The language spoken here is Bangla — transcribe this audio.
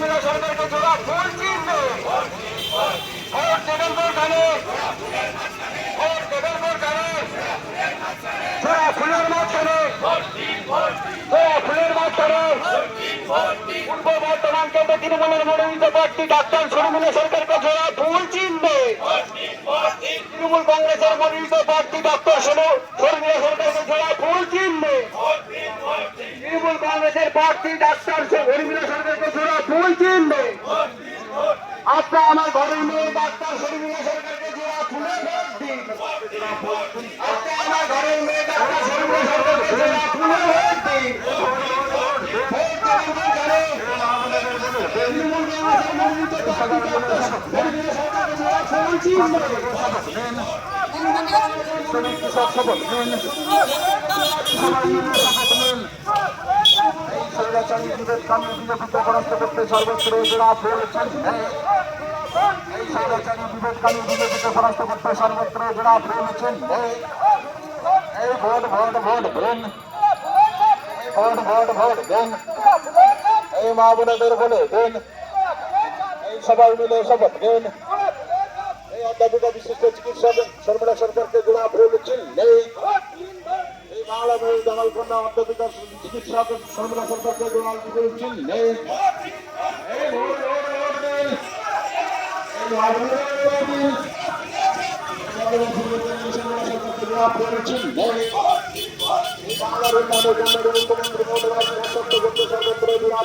শর্মিলা সরকারকে জোড়া ভোট দেবেন ভোট ধানে ভোট দেবেন ডাক্তার তৃণমূল কংগ্রেসের মনোনীত প্রার্থী ডক্টর শর্মিলা সরকারকে চিনবে তৃণমূল কংগ্রেসের প্রার্থী ডাক্তার সরকারকে জোড়া ফুল চিনবে আপনার আমার ঘরের মেয়ে ডাক্তার শর্মিলা সরকারকে জোড়া ফুলে ভোট দিন। আপনি আমার ঘরের মেয়ে ডাক্তার শর্মিলা সরকারকে ভোট দিন। ভোট দেবেন ভোট জানে। তৃণমূল কংগ্রেসের মনোনীত প্রার্থী ডাক্তার শর্মিলা সরকারকে জোড়া ফুল চিনবে শ্রমিক কৃষক শপথ নিন সবাই মিলে শপথ নিন এই স্বৈরাচারী বিবেককামী বিজেপিকে পরাস্ত করতে সর্বত্র জোড়া ফুল এই স্বৈরাচারী বিবেককামী বিজেপিকে পরাস্ত করতে সর্বত্র জোড়া ফুল এই ভোট ভোট ভোট দিন ভোট ভোট ভোট বলে দিন এই সবাই মিলে শপথ নিন। এই অধ্যাপিকা বিশিষ্ট চিকিৎসক শর্মিলা সরকারকে জোড়া মেয়ে জামাল কন্যা অধ্যাপিকা চিকিৎসক শর্মিলা সরকারকে ভোট দিন এই বাংলার উন্নয়নের জন্য মুখ্যমন্ত্রী মমতা সর্বত্র সর্বত্র জোড়া